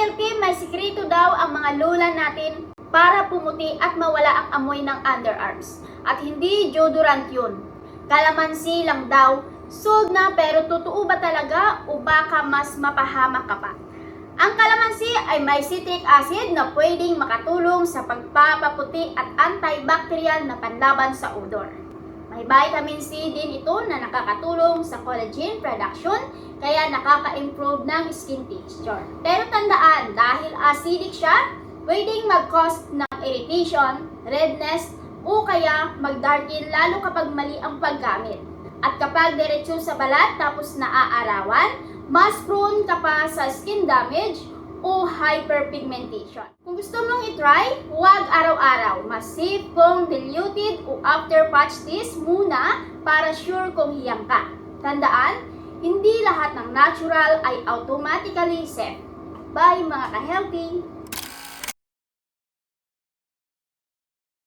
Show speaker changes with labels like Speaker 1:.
Speaker 1: ka-healthy, may sikreto daw ang mga lola natin para pumuti at mawala ang amoy ng underarms. At hindi deodorant yun. Kalamansi lang daw. Sold na pero totoo ba talaga o baka mas mapahamak ka pa? Ang kalamansi ay may citric acid na pwedeng makatulong sa pagpapaputi at antibacterial na panlaban sa odor. May vitamin C din ito na nakakatulong sa collagen production kaya nakaka-improve ng skin texture. Pero tandaan, dahil acidic siya, pwedeng mag-cause ng irritation, redness, o kaya mag-darken lalo kapag mali ang paggamit. At kapag diretso sa balat tapos naaarawan, mas prone ka pa sa skin damage o hyperpigmentation. Kung gusto mong itry, huwag araw-araw. Mas safe kung diluted o after patch this muna para sure kung hiyang ka. Tandaan, hindi lahat ng natural ay automatically safe. Bye mga ka-healthy!